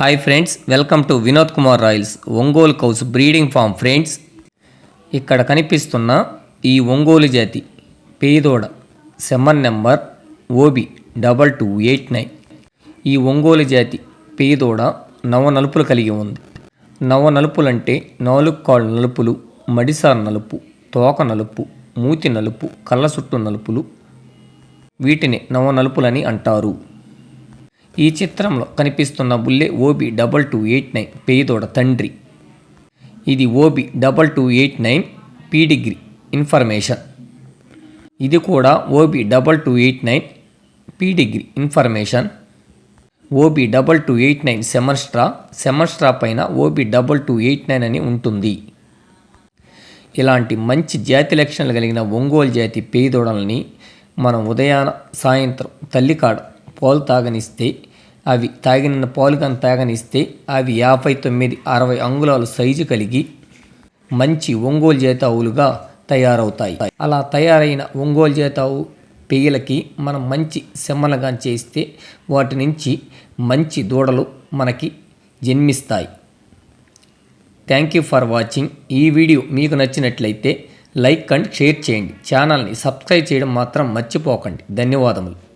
Hi friends welcome to Vinod Kumar royals Ongole cows breeding farm friends ఇక్కడ కనిపిస్తున్న ఈ ఒంగోలు జాతి పేదోడ semen number OB double two eight nine. ఈ ఒంగోలు జాతి పేదోడ నవ నలుపులు కలిగి ఉంది. నవ నలుపులంటే నాలుగు కాళ్ళ నలుపులు మడిసార్ నలుపు తోక నలుపు మూతి నలుపు కళ్ళ చుట్టూ నలుపులు. వీటిని నవ నలుపులని అంటారు. ఈ చిత్రంలో కనిపిస్తున్న బుల్లే OB double two eight nine పేదోడ తండ్రి. ఇది OB double two eight nine pedigree information. ఇది కూడా OB double two eight nine pedigree information. OB double two eight nine సెమస్ట్రా సెమస్ట్రా పైన OB double two eight nine అని ఉంటుంది. ఇలాంటి మంచి జాతి లక్షణాలు కలిగిన ఒంగోలు జాతి పేదోడల్ని మనం ఉదయాన సాయంత్రం తల్లికాడ పాలు తాగనిస్తే అవి తాగిన పాలు కానీ తాగనిస్తే అవి యాభై తొమ్మిది అరవై అంగుళాలు సైజు కలిగి మంచి ఒంగోలు జేతావులుగా ఆవులుగా తయారవుతాయి. అలా తయారైన ఒంగోలు జేతావు ఆవు పెయ్యలకి మనం మంచి సెమ్మలుగా చేస్తే వాటి నుంచి మంచి దూడలు మనకి జన్మిస్తాయి. Thank you for watching. ఈ వీడియో మీకు నచ్చినట్లయితే లైక్ అండ్ షేర్ చేయండి. ఛానల్ని సబ్స్క్రైబ్ చేయడం మాత్రం మర్చిపోకండి. ధన్యవాదములు.